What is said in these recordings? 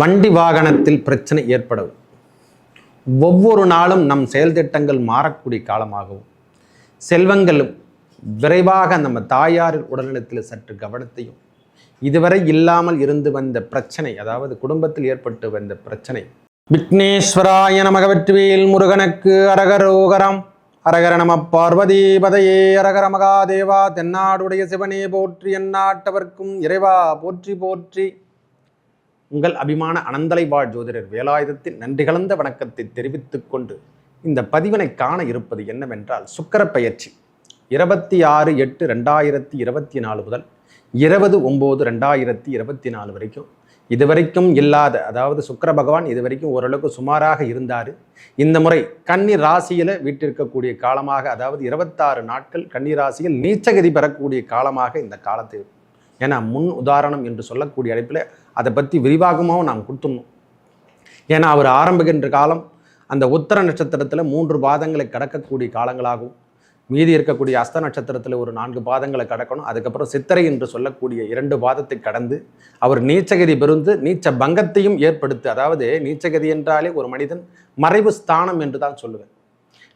வண்டி வாகனத்தில் பிரச்சனை ஏற்படும். ஒவ்வொரு நாளும் நம் செயல் திட்டங்கள் மாறக்கூடிய காலமாகவும் செல்வங்களும் விரைவாக நம்ம தாயாரின் உடல்நலத்தில் சற்று கவனத்தையும் இதுவரை இல்லாமல் இருந்து வந்த பிரச்சனை அதாவது குடும்பத்தில் ஏற்பட்டு வந்த பிரச்சனை. விக்னேஸ்வராய நமக வெற்றிவேல் முருகனுக்கு அரகரோகரம். அரகர நம பார்வதி பதையே அரகர மகாதேவா தென்னாடுடைய சிவனே போற்றி எந்நாட்டவர்க்கும் இறைவா போற்றி போற்றி. உங்கள் அபிமான அனந்தலை வாழ் ஜோதிடர் வேலாயுதத்தின் நன்றி கலந்த வணக்கத்தை தெரிவித்துக் கொண்டு இந்த பதிவினை காண இருப்பது என்னவென்றால் சுக்கர பயிற்சி. இருபத்தி ஆறு எட்டு ரெண்டாயிரத்தி இருபத்தி நாலு முதல் இருபது ஒம்பது ரெண்டாயிரத்தி இருபத்தி நாலு வரைக்கும் இதுவரைக்கும் இல்லாத அதாவது சுக்கர பகவான் இதுவரைக்கும் ஓரளவுக்கு சுமாராக இருந்தார். இந்த முறை கன்னி ராசியில் வீட்டிற்கக்கூடிய காலமாக அதாவது இருபத்தாறு நாட்கள் கன்னி ராசியில் நீச்சகதி பெறக்கூடிய காலமாக இந்த காலத்தை ஏன்னா முன் உதாரணம் என்று சொல்லக்கூடிய அடைப்பில் அதை பற்றி விரிவாகமாகவும் நாம் கொடுத்துடணும். ஏன்னா அவர் ஆரம்பிக்கின்ற காலம் அந்த உத்தர நட்சத்திரத்தில் மூன்று பாதங்களை கடக்கக்கூடிய காலங்களாகும். மீதி இருக்கக்கூடிய அஸ்த நட்சத்திரத்தில் ஒரு நான்கு பாதங்களை கடக்கணும். அதுக்கப்புறம் சித்திரை என்று சொல்லக்கூடிய இரண்டு பாதத்தை கடந்து அவர் நீச்சகதி பெருந்து நீச்ச பங்கத்தையும் ஏற்படுத்தி அதாவது நீச்சகதி என்றாலே ஒரு மனிதன் மறைவு ஸ்தானம் என்று தான் சொல்லுவேன்.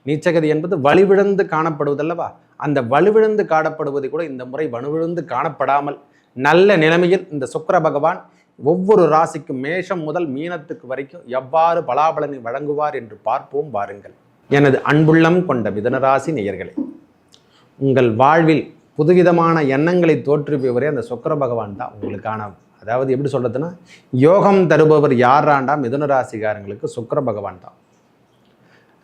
நீச்சகதி என்பது வலுவிழந்து காணப்படுவதல்லவா? அந்த வலுவிழந்து காணப்படுவதை கூட இந்த முறை வலுவிழந்து காணப்படாமல் நல்ல நிலைமையில் இந்த சுக்கர பகவான் ஒவ்வொரு ராசிக்கும் மேஷம் முதல் மீனத்துக்கு வரைக்கும் எவ்வாறு பலாபலனை வழங்குவார் என்று பார்ப்போம் வாருங்கள். எனது அன்புள்ளம் கொண்ட மிதனராசி நேயர்களே உங்கள் வாழ்வில் புதுவிதமான எண்ணங்களை தோற்றுவிப்பவரே அந்த சுக்கர பகவான் தான் உங்களுக்கான அதாவது எப்படி சொல்கிறதுன்னா யோகம் தருபவர் யாராண்டா மிதனராசிகாரங்களுக்கு சுக்கர சுக்கிர பகவான் தான்.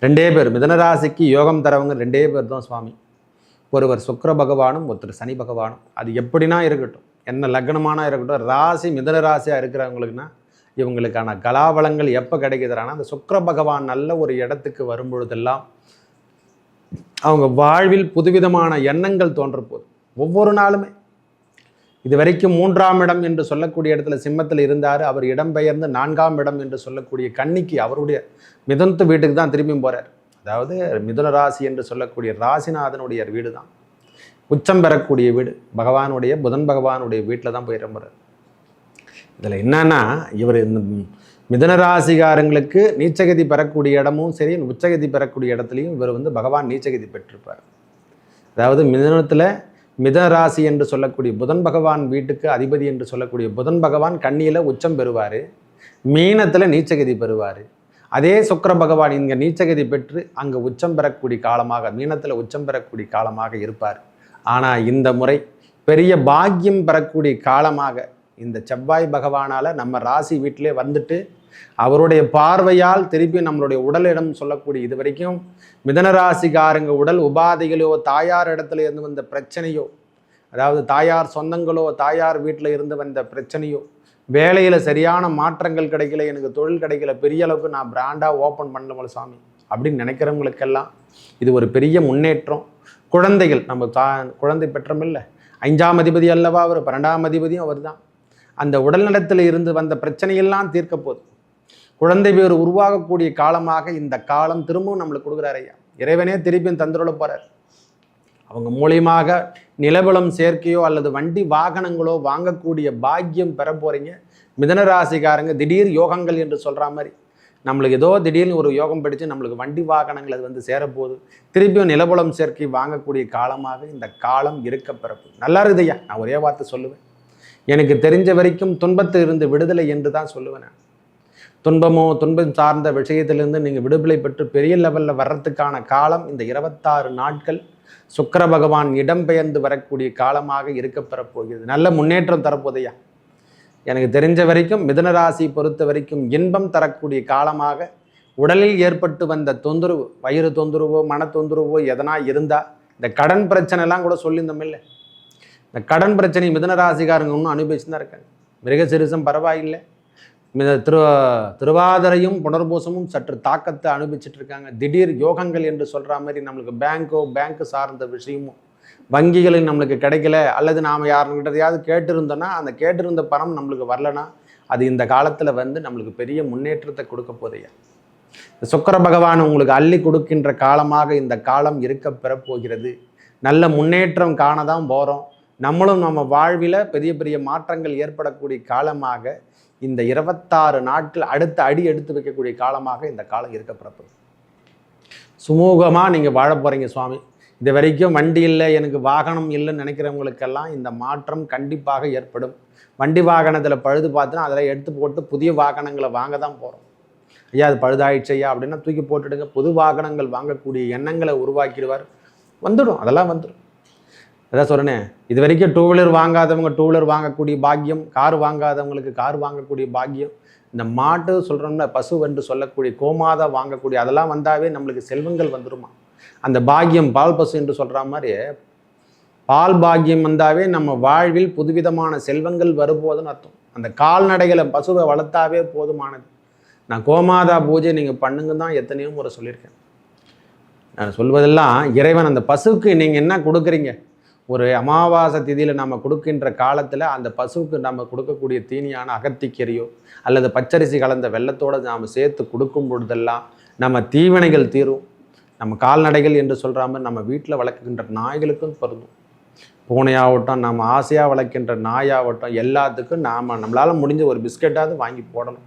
ரெண்டே பேர் மிதனராசிக்கு யோகம் தரவங்க ரெண்டே பேர் தான் சுவாமி. ஒருவர் சுக்கிர பகவானும் ஒருத்தர் சனி பகவானும். அது எப்படின்னா இருக்கட்டும். என்ன லக்னமானா இருக்கட்டும் ராசி மிதன ராசியாக இருக்கிறவங்களுக்குன்னா இவங்களுக்கான கலாபலங்கள் எப்போ கிடைக்குதுறானா அந்த சுக்கர பகவான் நல்ல ஒரு இடத்துக்கு வரும்பொழுதெல்லாம் அவங்க வாழ்வில் புதுவிதமான எண்ணங்கள் தோன்ற ஒவ்வொரு நாளுமே. இது வரைக்கும் மூன்றாம் இடம் என்று சொல்லக்கூடிய இடத்துல சிம்மத்தில் இருந்தார். அவர் இடம்பெயர்ந்து நான்காம் இடம் என்று சொல்லக்கூடிய கன்னிக்கு அவருடைய மிதனத்து வீட்டுக்கு தான் திரும்பியும் போகிறார் அதாவது மிதுன ராசி என்று சொல்லக்கூடிய ராசிநாதனுடைய வீடு தான் உச்சம் பெறக்கூடிய வீடு. பகவானுடைய புதன் பகவானுடைய வீட்டில் தான் போய் இதில் என்னன்னா இவர் இந்த மிதன ராசிகாரங்களுக்கு நீச்சகதி பெறக்கூடிய இடமும் சரி உச்சகதி பெறக்கூடிய இடத்துலையும் இவர் வந்து பகவான் நீச்சகதி பெற்றிருப்பார். அதாவது மிதனத்தில் மிதனராசி என்று சொல்லக்கூடிய புதன் பகவான் வீட்டுக்கு அதிபதி என்று சொல்லக்கூடிய புதன் பகவான் கண்ணியில் உச்சம் பெறுவார். மீனத்தில் நீச்சகதி பெறுவார். அதே சுக்கர பகவான் இங்கே நீச்சகதி பெற்று அங்கே உச்சம் பெறக்கூடிய காலமாக மீனத்தில் உச்சம் பெறக்கூடிய காலமாக இருப்பார். ஆனால் இந்த முறை பெரிய பாக்கியம் பெறக்கூடிய காலமாக இந்த செவ்வாய் பகவானால் நம்ம ராசி வீட்டிலே வந்துட்டு அவருடைய பார்வையால் திருப்பி நம்மளுடைய உடலிடம் சொல்லக்கூடிய இது வரைக்கும் மிதனராசிக்காரங்க உடல் உபாதைகளோ தாயார் இடத்துல இருந்து வந்த பிரச்சனையோ அதாவது தாயார் சொந்தங்களோ தாயார் வீட்டில் இருந்து வந்த பிரச்சனையோ வேலையில் சரியான மாற்றங்கள் கிடைக்கல எனக்கு தொழில் கிடைக்கல பெரிய அளவுக்கு நான் பிராண்டாக ஓப்பன் பண்ணல சாமி அப்படின்னு நினைக்கிறவங்களுக்கெல்லாம் இது ஒரு பெரிய முன்னேற்றம். குழந்தைகள் நம்ம தா குழந்தை பெற்றமில்ல. ஐந்தாம் அதிபதி அல்லவா அவர்? பன்னெண்டாம் அதிபதியும் அவர் தான் அந்த உடல்நலத்தில் இருந்து வந்த பிரச்சனையெல்லாம் தீர்க்க போகுது குழந்தை பேர் உருவாகக்கூடிய காலமாக இந்த காலம் திரும்பவும் நம்மளுக்கு கொடுக்குறாரு ஐயா. இறைவனே திருப்பியும் தந்துருள போகிறார் அவங்க மூலியமாக நிலபலம் சேர்க்கையோ அல்லது வண்டி வாகனங்களோ வாங்கக்கூடிய பாக்கியம் பெற போகிறீங்க மிதனராசிக்காரங்க திடீர் யோகங்கள் என்று சொல்கிற மாதிரி. நம்மளுக்கு ஏதோ திடீர்னு ஒரு யோகம் படித்து நம்மளுக்கு வண்டி வாகனங்கள் அது வந்து சேரப்போகுது. திருப்பியும் நிலபலம் சேர்க்கை வாங்கக்கூடிய காலமாக இந்த காலம் இருக்க பிறப்பு. நல்லா இருக்குது நான் ஒரே வார்த்தை சொல்லுவேன். எனக்கு தெரிஞ்ச வரைக்கும் துன்பத்தில் இருந்து விடுதலை என்று தான் சொல்லுவேன் நான். துன்பமோ துன்பம் சார்ந்த விஷயத்திலிருந்து நீங்கள் விடுதலை பெற்று பெரிய லெவலில் வர்றதுக்கான காலம் இந்த இருபத்தாறு நாட்கள் சுக்கர பகவான் இடம்பெயர்ந்து வரக்கூடிய காலமாக இருக்கப்பெறப் போகிறது நல்ல முன்னேற்றம் தரப்போதையா எனக்கு தெரிஞ்ச வரைக்கும் மிதுனராசி பொறுத்த வரைக்கும் இன்பம் தரக்கூடிய காலமாக உடலில் ஏற்பட்டு வந்த தொந்தரவு வயிறு தொந்தரவோ மன தொந்தரவோ எதனா இருந்தால் இந்த கடன் பிரச்சனைலாம் கூட சொல்லியிருந்தோம் இல்லை. இந்த கடன் பிரச்சனை மிதனராசிக்காரங்க இன்னும் அனுபவிச்சு தான் இருக்காங்க. மிருகசிரிசம் பரவாயில்லை. மித திரு திருவாதிரையும் புனர்பூசமும் சற்று தாக்கத்தை அனுபவிச்சுட்டு இருக்காங்க. திடீர் யோகங்கள் என்று சொல்கிற மாதிரி நம்மளுக்கு பேங்கோ பேங்க் சார்ந்த விஷயமும் வங்கிகளில் நம்மளுக்கு கிடைக்கல அல்லது நாம் யாருக்கிட்டதையாவது கேட்டிருந்தோன்னா அந்த கேட்டிருந்த பணம் நம்மளுக்கு வரலனா அது இந்த காலத்தில் வந்து நம்மளுக்கு பெரிய முன்னேற்றத்தை கொடுக்க போதையா இந்த சுக்கர பகவான் உங்களுக்கு அள்ளி கொடுக்கின்ற காலமாக இந்த காலம் இருக்க பெறப்போகிறது. நல்ல முன்னேற்றம் காண தான் போகிறோம் நம்மளும் நம்ம வாழ்வில் பெரிய பெரிய மாற்றங்கள் ஏற்படக்கூடிய காலமாக இந்த இருபத்தாறு நாட்கள் அடுத்த அடி எடுத்து வைக்கக்கூடிய காலமாக இந்த காலம் இருக்க பிறப்பது சுமூகமாக நீங்கள் வாழ போகிறீங்க சுவாமி. இது வரைக்கும் வண்டி இல்லை எனக்கு வாகனம் இல்லைன்னு நினைக்கிறவங்களுக்கெல்லாம் இந்த மாற்றம் கண்டிப்பாக ஏற்படும். வண்டி வாகனத்தில் பழுது பார்த்துனா அதில் எடுத்து போட்டு புதிய வாகனங்களை வாங்க தான் போகிறோம் ஐயா அது பழுதாயிடுச்சு ஐயா அப்படின்னா தூக்கி போட்டுடுங்க. புது வாகனங்கள் வாங்கக்கூடிய எண்ணங்களை உருவாக்கிடுவார். வந்துடும் அதெல்லாம் வந்துடும். அதான் சொல்கிறேனே இது வரைக்கும் டூ வீலர் வாங்காதவங்க டூ வீலர் வாங்கக்கூடிய பாக்கியம் கார் வாங்காதவங்களுக்கு கார் வாங்கக்கூடிய பாக்கியம். இந்த மாட்டு சொல்கிறோம்னா பசு என்று சொல்லக்கூடிய கோமாதா வாங்கக்கூடிய அதெல்லாம் வந்தாவே நம்மளுக்கு செல்வங்கள் வந்துருமா? அந்த பாக்கியம் பால் பசு என்று சொல்கிற மாதிரி பால் பாக்கியம் வந்தாவே நம்ம வாழ்வில் புதுவிதமான செல்வங்கள் வரும்போதுன்னு அர்த்தம். அந்த கால்நடைகளை பசுவை வளர்த்தாவே போதுமானது. நான் கோமாதா பூஜை நீங்கள் பண்ணுங்க தான் எத்தனையோ முறை சொல்லியிருக்கேன். நான் சொல்வதெல்லாம் இறைவன் அந்த பசுவுக்கு நீங்கள் என்ன கொடுக்குறீங்க? ஒரு அமாவாசை திதியில் நம்ம கொடுக்கின்ற காலத்தில் அந்த பசுவுக்கு நம்ம கொடுக்கக்கூடிய தீனியான அகத்திக்கீரையோ அல்லது பச்சரிசி கலந்த வெள்ளத்தோடு நாம் சேர்த்து கொடுக்கும் பொழுதெல்லாம் நம்ம தீவினைகள் தீரும். நம்ம கால்நடைகள் என்று சொல்கிற மாதிரி நம்ம வீட்டில் வளர்க்கின்ற நாய்களுக்கும் பொருந்தும். பூனையாகட்டும் நம்ம ஆசையாக வளர்க்கின்ற நாயாகட்டும் எல்லாத்துக்கும் நாம் நம்மளால் முடிஞ்ச ஒரு பிஸ்கெட்டாவது வாங்கி போடணும்.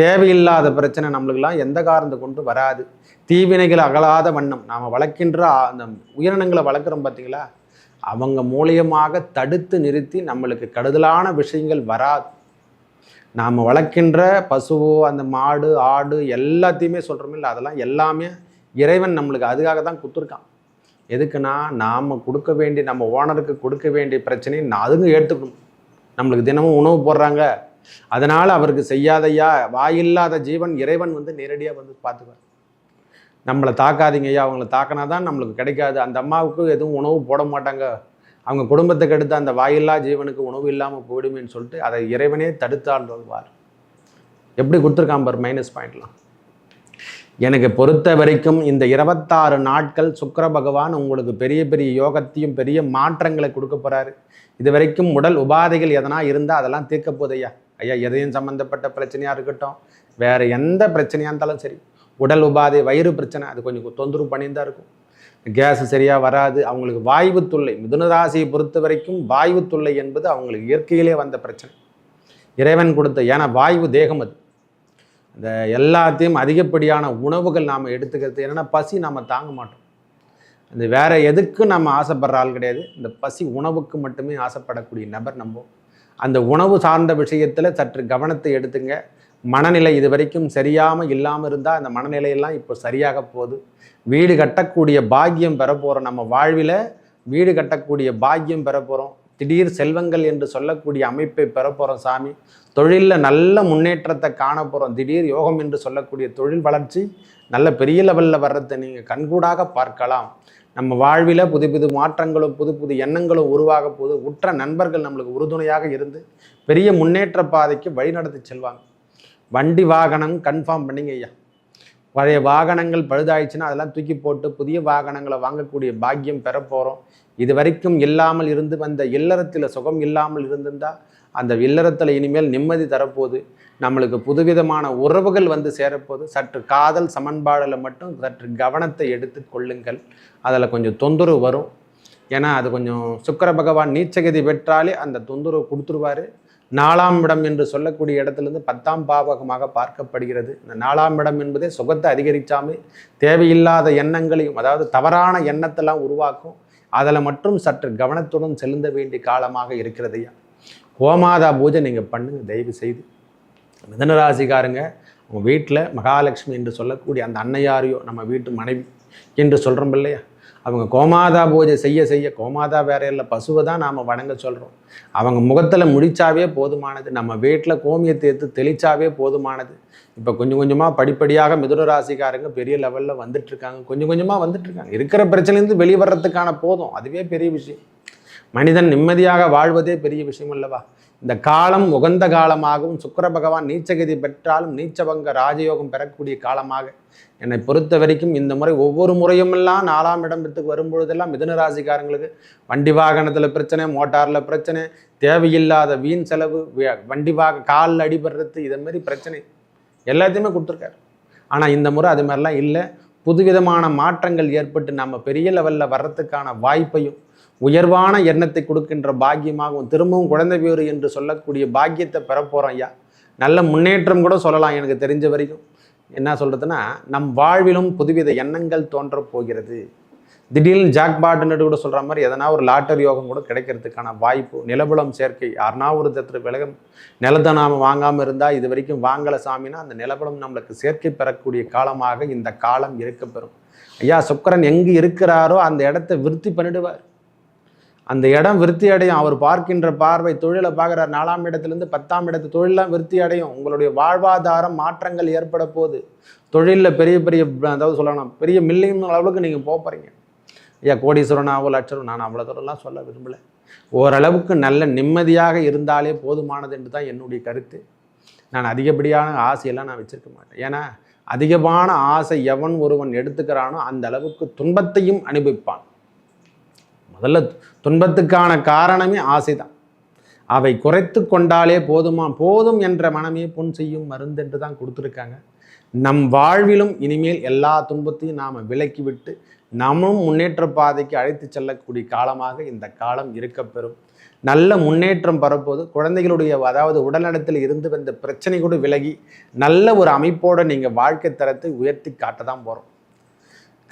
தேவையில்லாத பிரச்சனை நம்மளுக்கெல்லாம் எந்த காரணத்தை கொண்டு வராது. தீவினைகள் அகலாத வண்ணம். நாம் வளர்க்கின்ற அந்த உயிரினங்களை வளர்க்குறோம் பார்த்தீங்களா? அவங்க மூலியமாக தடுத்து நிறுத்தி நம்மளுக்கு கடுதலான விஷயங்கள் வராது. நாம் வளர்க்கின்ற பசுவோ அந்த மாடு ஆடு எல்லாத்தையுமே சொல்கிறோமே இல்லை அதெல்லாம் எல்லாமே இறைவன் நம்மளுக்கு அதுக்காக தான் கொடுத்துருக்கான். எதுக்குன்னா நாம் கொடுக்க வேண்டிய நம்ம ஓனருக்கு கொடுக்க வேண்டிய பிரச்சனையை நான் அதுங்க ஏற்றுக்கணும் நம்மளுக்கு தினமும் உணவு போடுறாங்க. அதனால் அவருக்கு செய்யாதையா வாயில்லாத ஜீவன் இறைவன் வந்து நேரடியாக வந்து பார்த்துக்குவார் நம்மளை தாக்காதீங்க ஐயா அவங்கள தாக்கினா தான் நம்மளுக்கு கிடைக்காது. அந்த அம்மாவுக்கு எதுவும் உணவு போட மாட்டாங்க. அவங்க குடும்பத்துக்கு எடுத்த அந்த வாயில்லா ஜீவனுக்கு உணவு இல்லாமல் போயிடுமேன்னு சொல்லிட்டு அதை இறைவனே தடுத்தால் வருவார் எப்படி கொடுத்துருக்கான் பார் மைனஸ் பாயிண்ட்லாம் எனக்கு பொறுத்த வரைக்கும் இந்த இருபத்தாறு நாட்கள் சுக்கர பகவான் உங்களுக்கு பெரிய பெரிய யோகத்தையும் பெரிய மாற்றங்களை கொடுக்க போகிறாரு இது வரைக்கும் உடல் உபாதைகள் எதனா இருந்தால் அதெல்லாம் தீர்க்க போகுது ஐயா ஐயா எதையும் சம்மந்தப்பட்ட பிரச்சனையாக இருக்கட்டும் வேறு எந்த பிரச்சனையாக இருந்தாலும் சரி. உடல் உபாதை வயிறு பிரச்சனை அது கொஞ்சம் தொந்தரவு பண்ணியிருந்தா தான் இருக்கும். கேஸ் சரியாக வராது அவங்களுக்கு வாய்வு தொல்லை. மிதுனராசியை பொறுத்த வரைக்கும் வாய்வு தொல்லை என்பது அவங்களுக்கு இயற்கையிலே வந்த பிரச்சனை. இறைவன் கொடுத்த ஏன்னா வாய்வு தேகம் அது. இந்த எல்லாத்தையும் அதிகப்படியான உணவுகள் நாம் எடுத்துக்கிறது. என்னென்னா பசி நாம் தாங்க மாட்டோம். அந்த வேறு எதுக்கும் நம்ம ஆசைப்படுற ஆள் கிடையாது. இந்த பசி உணவுக்கு மட்டுமே ஆசைப்படக்கூடிய நபர் நம்ம. அந்த உணவு சார்ந்த விஷயத்தில் சற்று கவனத்தை எடுத்துங்க. மனநிலை இது வரைக்கும் சரியாமல் இல்லாமல் இருந்தால் அந்த மனநிலையெல்லாம் இப்போ சரியாக போகுது. வீடு கட்டக்கூடிய பாக்கியம் பெற போகிறோம் நம்ம வாழ்வில் வீடு கட்டக்கூடிய பாக்கியம் பெற போகிறோம் திடீர் செல்வங்கள் என்று சொல்லக்கூடிய அமைப்பை பெற போகிறோம் சாமி. தொழிலில் நல்ல முன்னேற்றத்தை காண போகிறோம் திடீர் யோகம் என்று சொல்லக்கூடிய தொழில் வளர்ச்சி நல்ல பெரிய லெவலில் வர்றதை நீங்கள் கண்கூடாக பார்க்கலாம். நம்ம வாழ்வில் புது புது மாற்றங்களும் புது புது எண்ணங்களும் உருவாக போது உற்ற நண்பர்கள் நம்மளுக்கு உறுதுணையாக இருந்து பெரிய முன்னேற்ற பாதைக்கு வழிநடத்தி செல்வாங்க. வண்டி வாகனம் கன்ஃபார்ம் பண்ணிங்க ஐயா. பழைய வாகனங்கள் பழுதாயிடுச்சுன்னா அதெல்லாம் தூக்கி போட்டு புதிய வாகனங்களை வாங்கக்கூடிய பாக்கியம் பெற போகிறோம் இது வரைக்கும் இல்லாமல் இருந்து வந்த இல்லறத்தில் சுகம் இல்லாமல் இருந்திருந்தால் அந்த இல்லறத்தில் இனிமேல் நிம்மதி தரப்போகுது. நம்மளுக்கு புதுவிதமான உறவுகள் வந்து சேரப்போது சற்று காதல் சமன்பாடில் மட்டும் சற்று கவனத்தை எடுத்து கொள்ளுங்கள். அதில் கொஞ்சம் தொந்தரவு வரும். ஏன்னா அது கொஞ்சம் சுக்கர பகவான் நீச்சகதி பெற்றாலே அந்த தொந்தரவு கொடுத்துருவாரு. நாலாம் இடம் என்று சொல்லக்கூடிய இடத்துலேருந்து பத்தாம் பாவகமாக பார்க்கப்படுகிறது. இந்த நாலாம் இடம் என்பதே சுகத்தை அதிகரிக்காமல் தேவையில்லாத எண்ணங்களையும் அதாவது தவறான எண்ணத்தெல்லாம் உருவாக்கும். அதில் மட்டும் சற்று கவனத்துடன் செலுத்த வேண்டிய காலமாக இருக்கிறதையா கோமாதா பூஜை நீங்கள் பண்ணுங்கள் தயவு செய்து. மிதனராசிக்காரங்க உங்கள் வீட்டில் மகாலட்சுமி என்று சொல்லக்கூடிய அந்த அன்னையாரையோ நம்ம வீட்டு மனைவி என்று சொல்கிறோம் இல்லையா? அவங்க கோமாதா பூஜை செய்ய செய்ய கோமாதா வேற இல்லை பசுவை தான் நாம் வணங்க சொல்கிறோம் அவங்க முகத்தில் முடிச்சாவே போதுமானது நம்ம வீட்டில் கோமியை தேர்த்து தெளிச்சாவே போதுமானது. இப்போ கொஞ்சம் கொஞ்சமாக படிப்படியாக மிதுன ராசிக்காரங்க பெரிய லெவலில் வந்துட்டுருக்காங்க. கொஞ்சம் கொஞ்சமாக வந்துட்டுருக்காங்க. இருக்கிற பிரச்சனையிலேருந்து வெளிவரத்துக்கான போதும். அதுவே பெரிய விஷயம். மனிதன் நிம்மதியாக வாழ்வதே பெரிய விஷயம் அல்லவா? இந்த காலம் உகந்த காலமாகவும் சுக்கர பகவான் நீச்சகதி பெற்றாலும் நீச்சபங்க ராஜயோகம் பெறக்கூடிய காலமாக. என்னை பொறுத்த வரைக்கும் இந்த முறை ஒவ்வொரு முறையுமெல்லாம் நாலாம் இடத்துக்கு வரும்பொழுதெல்லாம் மிதனராசிக்காரங்களுக்கு வண்டி வாகனத்தில் பிரச்சனை மோட்டாரில் பிரச்சனை தேவையில்லாத வீண் செலவு வண்டி வாக காலில் அடிபடுறது இதன் மாதிரி பிரச்சனை. எல்லாத்தையுமே கொடுத்துருக்காரு. ஆனால் இந்த முறை அது மாதிரிலாம் இல்லை. புதுவிதமான மாற்றங்கள் ஏற்பட்டு நம்ம பெரிய லெவலில் வர்றதுக்கான வாய்ப்பையும் உயர்வான எண்ணத்தை கொடுக்கின்ற பாக்கியமாகவும் திரும்பவும் குழந்தை பேரு என்று சொல்லக்கூடிய பாக்கியத்தை பெறப்போகிறோம் ஐயா. நல்ல முன்னேற்றம் கூட சொல்லலாம் எனக்கு தெரிஞ்ச வரைக்கும். என்ன சொல்கிறதுன்னா நம் வாழ்விலும் புதுவித எண்ணங்கள் தோன்றப் போகிறது. திடீர்னு ஜாக்பாட்னு கூட சொல்கிற மாதிரி எதனா ஒரு லாட்டரி யோகம் கூட கிடைக்கிறதுக்கான வாய்ப்பு நிலபுலம் சேர்க்கை யாருனா ஒரு தத்து விலகம் நிலத்தை நாம் வாங்காமல் இருந்தால் இது வரைக்கும் வாங்கலை சாமினா அந்த நிலபுலம் நம்மளுக்கு சேர்க்கை பெறக்கூடிய காலமாக இந்த காலம் இருக்க பெறும் ஐயா சுக்கரன் எங்கே இருக்கிறாரோ அந்த இடத்த விருத்தி பண்ணிடுவார். அந்த இடம் விருத்தி அடையும் அவர் பார்க்கின்ற பார்வை தொழிலை பார்க்குறார். நாலாம் இடத்துலேருந்து பத்தாம் இடத்து தொழிலாம் விருத்தி அடையும் உங்களுடைய வாழ்வாதாரம் மாற்றங்கள் ஏற்பட போகுது. தொழிலில் பெரிய பெரிய அதாவது சொல்லணும் பெரிய மில்லியன் அளவுக்கு நீங்கள் போகிறீங்க ஐயா கோடீஸ்வரனாவோ லட்சம் நான் அவ்வளோ தூரம்லாம் சொல்ல விரும்பலை. ஓரளவுக்கு நல்ல நிம்மதியாக இருந்தாலே போதுமானது என்று தான் என்னுடைய கருத்து. நான் அதிகப்படியான ஆசையெல்லாம் நான் வச்சுருக்க மாட்டேன். ஏன்னா அதிகமான ஆசை எவன் ஒருவன் எடுத்துக்கிறானோ அந்த அளவுக்கு துன்பத்தையும் அனுபவிப்பான். முதல்ல துன்பத்துக்கான காரணமே ஆசை தான் அவை குறைத்து கொண்டாலே போதுமா? போதும் என்ற மனமே பொன் செய்யும் மருந்து என்று தான் கொடுத்துருக்காங்க. நம் வாழ்விலும் இனிமேல் எல்லா துன்பத்தையும் நாம் விலக்கிவிட்டு நம்மும் முன்னேற்ற பாதைக்கு அழைத்து செல்லக்கூடிய காலமாக இந்த காலம் இருக்கப்பெறும் நல்ல முன்னேற்றம் பரப்போது குழந்தைகளுடைய அதாவது உடல்நலத்தில் இருந்து வந்த பிரச்சனை கூட விலகி நல்ல ஒரு அமைப்போடு நீங்கள் வாழ்க்கை தரத்தை உயர்த்தி காட்ட தான் போகிறோம்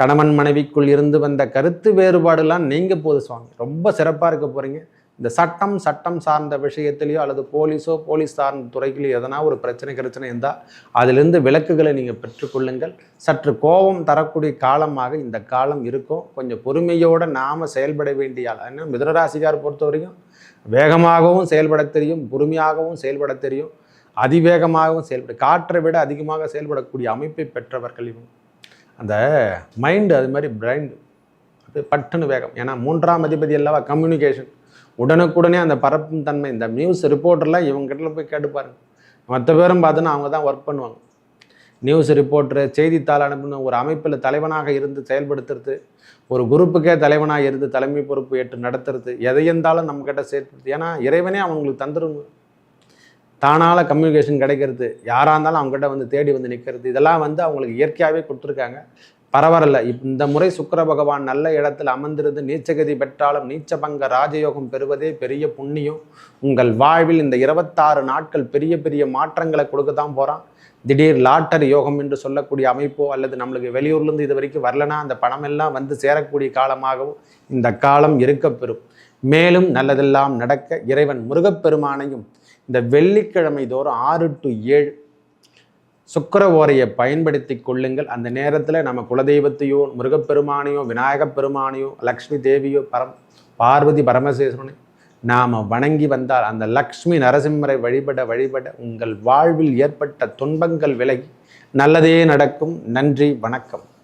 கணவன் மனைவிக்குள் இருந்து வந்த கருத்து வேறுபாடுலாம் நீங்க போது சுவாமி. ரொம்ப சிறப்பாக இருக்க போகிறீங்க இந்த சட்டம் சட்டம் சார்ந்த விஷயத்திலையோ அல்லது போலீஸோ போலீஸ் சார்ந்த துறைகளையோ எதனா ஒரு பிரச்சனை பிரச்சனை இருந்தால் அதிலிருந்து விளக்குகளை நீங்கள் பெற்றுக்கொள்ளுங்கள் சற்று கோபம் தரக்கூடிய காலமாக இந்த காலம் இருக்கும். கொஞ்சம் பொறுமையோடு நாம் செயல்பட வேண்டிய ஏன்னா மிதனராசிக்கார் பொறுத்த வரைக்கும் வேகமாகவும் செயல்பட தெரியும். பொறுமையாகவும் செயல்பட தெரியும். அதிவேகமாகவும் செயல்பட காற்றை விட அதிகமாக செயல்படக்கூடிய அமைப்பை பெற்றவர்கள் இவங்க. அந்த மைண்டு அது மாதிரி பிரைண்டு அது பட்டுன்னு வேகம். ஏன்னா மூன்றாம் அதிபதி அல்லவா? கம்யூனிகேஷன் உடனுக்குடனே அந்த பரப்பும் தன்மை இந்த நியூஸ் ரிப்போர்ட்டர்லாம் இவங்ககிட்ட போய் கேட்டுப்பாருங்க மற்ற பேரும் பார்த்தோன்னா அவங்க தான் ஒர்க் பண்ணுவாங்க. நியூஸ் ரிப்போர்ட்ரு செய்தித்தாள் அனுப்பின ஒரு அமைப்பில் தலைவனாக இருந்து செயல்படுத்துறது ஒரு குரூப்புக்கே தலைவனாக இருந்து தலைமை பொறுப்பு ஏற்று நடத்துறது எதையெந்தாலும் நம்மக்கிட்ட சேர்த்து ஏன்னா இறைவனே அவங்களுக்கு தந்துருங்க. தானால் கம்யூனிகேஷன் கிடைக்கிறது. யாராக இருந்தாலும் அவங்ககிட்ட வந்து தேடி வந்து நிற்கிறது இதெல்லாம் வந்து அவங்களுக்கு இயற்கையாகவே கொடுத்துருக்காங்க. பரவாயில்ல. இந்த முறை சுக்கர பகவான் நல்ல இடத்தில் அமர்ந்திருந்து நீச்சகதி பெற்றாலும் நீச்சபங்க ராஜயோகம் பெறுவதே பெரிய புண்ணியம். உங்கள் வாழ்வில் இந்த இருபத்தாறு நாட்கள் பெரிய பெரிய மாற்றங்களை கொடுக்க தான் போகிறான் திடீர் லாட்டரி யோகம் என்று சொல்லக்கூடிய அமைப்போ அல்லது நம்மளுக்கு வெளியூர்லேருந்து இது வரைக்கும் வரலனா அந்த பணமெல்லாம் வந்து சேரக்கூடிய காலமாகவும் இந்த காலம் இருக்கப்பெறும். மேலும் நல்லதெல்லாம் நடக்க இறைவன் முருகப்பெருமானையும் இந்த வெள்ளிக்கிழமை தோறும் ஆறு டு ஏழு சுக்கர ஓரையை பயன்படுத்தி கொள்ளுங்கள். அந்த நேரத்தில் நம்ம குலதெய்வத்தையோ முருகப்பெருமானையோ விநாயகப் பெருமானையோ லக்ஷ்மி தேவியோ பரம் பார்வதி பரமசேஸ்வரனை நாம் வணங்கி வந்தால் அந்த லக்ஷ்மி நரசிம்மரை வழிபட வழிபட உங்கள் வாழ்வில் ஏற்பட்ட துன்பங்கள் விலகி நல்லதே நடக்கும். நன்றி வணக்கம்.